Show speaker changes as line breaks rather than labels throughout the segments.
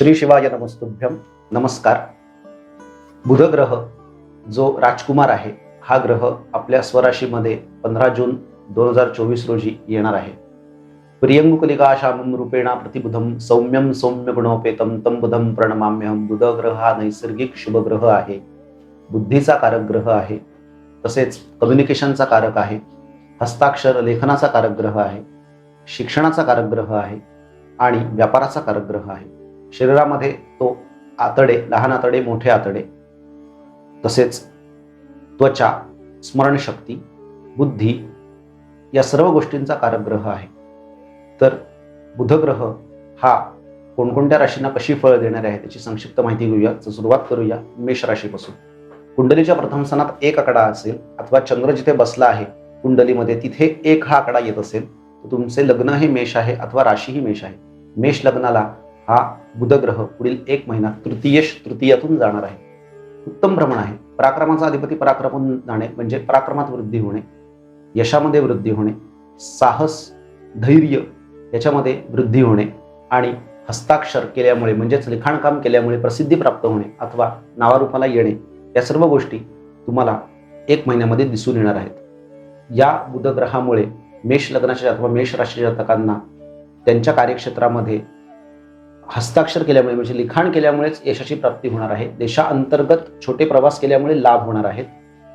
श्री शिवाय नमस्तुभ्यम नमस्कार. बुधग्रह जो राजकुमार आहे हा ग्रह आपल्या स्वराशीमध्ये पंधरा जून दोन हजार चोवीस रोजी येणार आहे. प्रियंगुकलिका श्यामम रूपेणा प्रतिबुधम सौम्यम सौम्य गुणोपेतम तम बुधम प्रणमाम्यहम बुधग्रह हा नैसर्गिक शुभग्रह आहे. बुद्धीचा कारक ग्रह आहे तसेच कम्युनिकेशनचा कारक आहे हस्ताक्षर लेखनाचा कारक ग्रह आहे शिक्षणाचा कारक ग्रह आहे आणि व्यापाराचा कारक ग्रह आहे. शरीरामध्ये तो आतडे लहान आतडे मोठे आतडे तसेच त्वचा स्मरणशक्ती बुद्धी या सर्व गोष्टींचा कारकग्रह आहे. तर बुधग्रह हा कोणकोणत्या राशींना कशी फळं देणारे आहे त्याची संक्षिप्त माहिती घेऊया. तर सुरुवात करूया मेष राशीपासून. कुंडलीच्या प्रथम स्थानात एक आकडा असेल अथवा चंद्र जिथे बसला आहे कुंडलीमध्ये तिथे एक हा आकडा येत असेल तर तुमचे लग्न हे मेष आहे अथवा राशी ही मेष आहे. मेष लग्नाला हा बुधग्रह पुढील एक महिना तृतीयश तृतीयातून जाणार आहे. उत्तम भ्रमण आहे. पराक्रमाचा अधिपती पराक्रमून जाणे म्हणजे पराक्रमात वृद्धी होणे यशामध्ये वृद्धी होणे साहस धैर्य याच्यामध्ये वृद्धी होणे आणि हस्ताक्षर केल्यामुळे म्हणजेच लिखाणकाम केल्यामुळे प्रसिद्धी प्राप्त होणे अथवा नावारूपाला येणे या सर्व गोष्टी तुम्हाला एक महिन्यामध्ये दिसून येणार आहेत. या बुधग्रहामुळे मेष लग्नाच्या अथवा मेष राशीच्या जातकांना त्यांच्या कार्यक्षेत्रामध्ये हस्ताक्षर केल्यामुळे म्हणजे लिखाण केल्यामुळेच यशाची प्राप्ती होणार आहे. देशाअंतर्गत छोटे प्रवास केल्यामुळे लाभ होणार आहेत.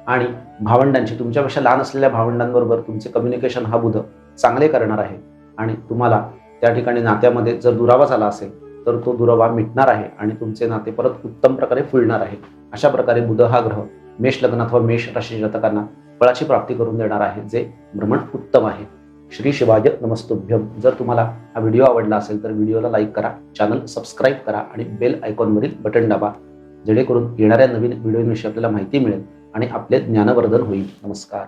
आणि भावंडांची तुमच्यापेक्षा लहान असलेल्या भावंडांबरोबर तुमचे कम्युनिकेशन हा बुध चांगले करणार आहे. आणि तुम्हाला त्या ठिकाणी नात्यामध्ये जर दुरावा झाला असेल तर तो दुरावा मिटणार आहे आणि तुमचे नाते परत उत्तम प्रकारे फुलणार आहे. अशा प्रकारे बुध हा ग्रह मेष लग्न अथवा मेष राशी जातकांना फळाची प्राप्ती करून देणार आहे जे भ्रमण उत्तम आहे. श्री शिवाय नमस्तुभ्यम जर तुम्हाला हा व्हिडिओ आवडला असेल तर व्हिडिओला लाईक करा चॅनल सबस्क्राईब करा आणि बेल आयकॉनवरील बटन दाबा. जेणेकरून येणाऱ्या नवीन व्हिडिओविषयी आपल्याला माहिती मिळेल आणि आपले ज्ञानवर्धन होईल. नमस्कार.